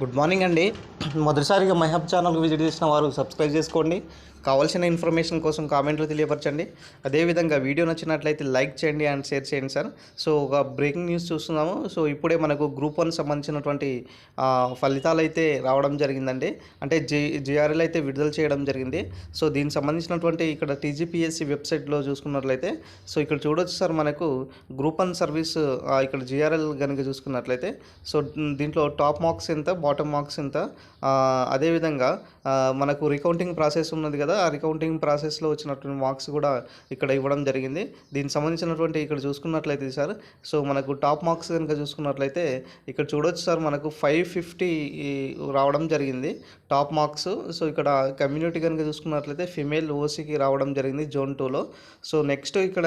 Good morning అండి. మొదటిసారిగా మైహబ్ ఛానల్కి విజిట్ చేసిన వారు సబ్స్క్రైబ్ చేసుకోండి. కావాల్సిన ఇన్ఫర్మేషన్ కోసం కామెంట్లు తెలియపరచండి. అదేవిధంగా వీడియో నచ్చినట్లయితే లైక్ చేయండి అండ్ షేర్ చేయండి సార్. సో ఒక బ్రేకింగ్ న్యూస్ చూస్తున్నాము. సో ఇప్పుడే మనకు గ్రూప్ వన్ సంబంధించినటువంటి ఫలితాలు అయితే రావడం జరిగిందండి. అంటే జే జిఆర్ఎల్ అయితే విడుదల చేయడం జరిగింది. సో దీనికి సంబంధించినటువంటి ఇక్కడ టీజీపీఎస్సీ వెబ్సైట్లో చూసుకున్నట్లయితే సో ఇక్కడ చూడొచ్చు సార్ మనకు గ్రూప్ వన్ సర్వీస్ ఇక్కడ జిఆర్ఎల్ కనుక చూసుకున్నట్లయితే సో దీంట్లో టాప్ మార్క్స్ ఎంత బాటమ్ మార్క్స్ ఎంత అదేవిధంగా మనకు రికౌంటింగ్ ప్రాసెస్ ఉన్నది కదా ఆ రికౌంటింగ్ ప్రాసెస్లో వచ్చినటువంటి మార్క్స్ కూడా ఇక్కడ ఇవ్వడం జరిగింది. దీనికి సంబంధించినటువంటి ఇక్కడ చూసుకున్నట్లయితే సార్ సో మనకు టాప్ మార్క్స్ కనుక చూసుకున్నట్లయితే ఇక్కడ చూడొచ్చు సార్ మనకు ఫైవ్ ఫిఫ్టీ రావడం జరిగింది టాప్ మార్క్స్ సో ఇక్కడ కమ్యూనిటీ కనుక చూసుకున్నట్లయితే ఫిమేల్ ఓసీకి రావడం జరిగింది జోన్ టూలో సో నెక్స్ట్ ఇక్కడ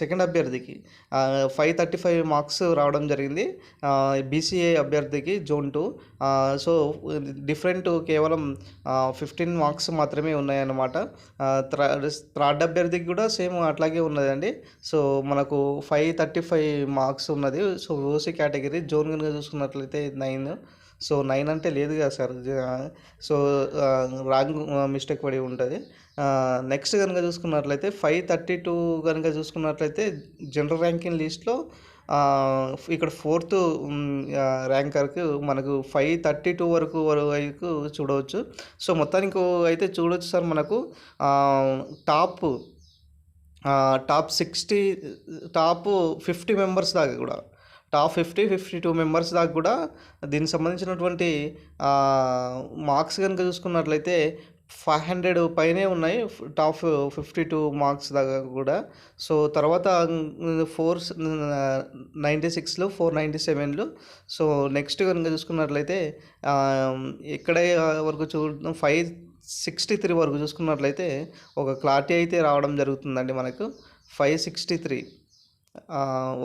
సెకండ్ అభ్యర్థికి ఫైవ్ థర్టీ ఫైవ్ మార్క్స్ రావడం జరిగింది. బీసీఏ అభ్యర్థికి జోన్ టూ సో డిఫరెంట్ కేవలం ఫిఫ్టీన్ మార్క్స్ మాత్రమే ఉన్నాయన్నమాట. థర్డ్ అభ్యర్థికి కూడా సేమ్ అట్లాగే ఉన్నదండి. సో మనకు ఫైవ్ థర్టీ ఫైవ్ మార్క్స్ ఉన్నది. సో ఓసీ కేటగిరీ జోన్ కనుక చూసుకున్నట్లయితే నైన్. సో నైన్ అంటే లేదు కదా సార్. సో రాంగ్ మిస్టేక్ పడి ఉంటుంది. నెక్స్ట్ కనుక చూసుకున్నట్లయితే ఫైవ్ థర్టీ టూ కనుక చూసుకున్నట్లయితే జనరల్ ర్యాంకింగ్ లిస్ట్లో ఇక్కడ ఫోర్త్ ర్యాంకర్కి మనకు ఫైవ్ థర్టీ టూ వరకు వరకు చూడవచ్చు. సో మొత్తానికి అయితే చూడవచ్చు సార్ మనకు. Top top sixty top fifty members దాకా కూడా. Top fifty fifty two members దాకా కూడా దీనికి సంబంధించినటువంటి మార్క్స్ కనుక చూసుకున్నట్లయితే ఫైవ్ హండ్రెడ్ పైనే ఉన్నాయి. టాప్ ఫిఫ్టీ టూ మార్క్స్ దాకా కూడా. సో తర్వాత ఫోర్ నైంటీ సిక్స్లో ఫోర్ నైంటీ సెవెన్లు. సో నెక్స్ట్ కనుక చూసుకున్నట్లయితే ఇక్కడే వరకు చూ ఫైవ్ సిక్స్టీ త్రీ వరకు చూసుకున్నట్లయితే ఒక క్లారిటీ అయితే రావడం జరుగుతుందండి మనకు. Five sixty three.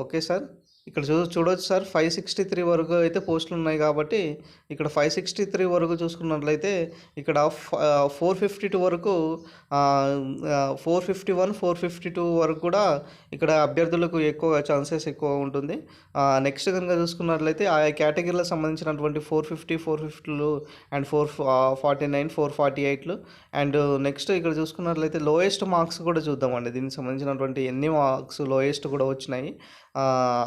Okay sir? ఇక్కడ చూ చూడవచ్చు సార్. ఫైవ్ సిక్స్టీ త్రీ వరకు అయితే పోస్టులు ఉన్నాయి కాబట్టి ఇక్కడ ఫైవ్ సిక్స్టీ త్రీ వరకు చూసుకున్నట్లయితే ఇక్కడ ఫోర్ ఫిఫ్టీ టూ వరకు four fifty one four fifty two వరకు కూడా ఇక్కడ అభ్యర్థులకు ఎక్కువ ఛాన్సెస్ ఎక్కువ ఉంటుంది. నెక్స్ట్ కనుక చూసుకున్నట్లయితే ఆ కేటగిరీలకు సంబంధించినటువంటి four fifty four ఫిఫ్టీలు and four forty nine four forty ఎయిట్లు and next ఇక్కడ చూసుకున్నట్లయితే లోయెస్ట్ మార్క్స్ కూడా చూద్దామండి. దీనికి సంబంధించినటువంటి ఎన్ని మార్క్స్ లోయెస్ట్ కూడా వచ్చినాయి.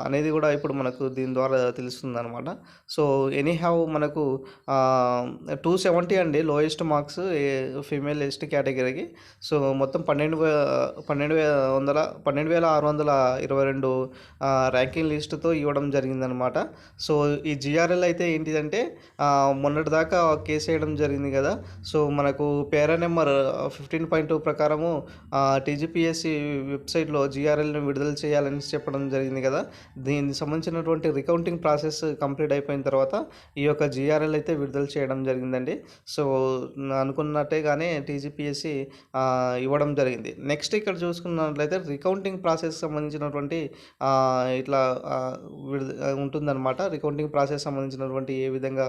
అనేది అనేది కూడా ఇప్పుడు మనకు దీని ద్వారా తెలుస్తుంది అనమాట సో ఎనీ హ్యావ్ మనకు టూ సెవెంటీ అండి లోయెస్ట్ మార్క్స్ ఫీమేల్ ఎస్ట్ కేటగిరీకి సో మొత్తం పన్నెండు వే పన్నెండు వే వందల పన్నెండు వేల ఆరు వందల ఇరవై రెండు ర్యాంకింగ్ లిస్టుతో ఇవ్వడం జరిగిందనమాట సో ఈ జిఆర్ఎల్ అయితే ఏంటిదంటే మొన్నటిదాకా మొన్నటి దాకా కేసు వేయడం జరిగింది కదా. సో మనకు para number fifteen point two ప్రకారము టీజీపీఎస్సి వెబ్సైట్లో జిఆర్ఎల్ని విడుదల చేయాలని చెప్పడం జరిగింది కదా. దీనికి సంబంధించినటువంటి రికౌంటింగ్ ప్రాసెస్ కంప్లీట్ అయిపోయిన తర్వాత ఈ యొక్క జిఆర్ఎల్ అయితే విడుదల చేయడం జరిగిందండి. సో అనుకున్నట్టేగానే టీజీపీఎస్సి ఇవ్వడం జరిగింది. నెక్స్ట్ ఇక్కడ చూసుకున్నట్లయితే రికౌంటింగ్ ప్రాసెస్ సంబంధించినటువంటి ఇట్లా విడుద ఉంటుందన్నమాట. రికౌంటింగ్ ప్రాసెస్ సంబంధించినటువంటి ఏ విధంగా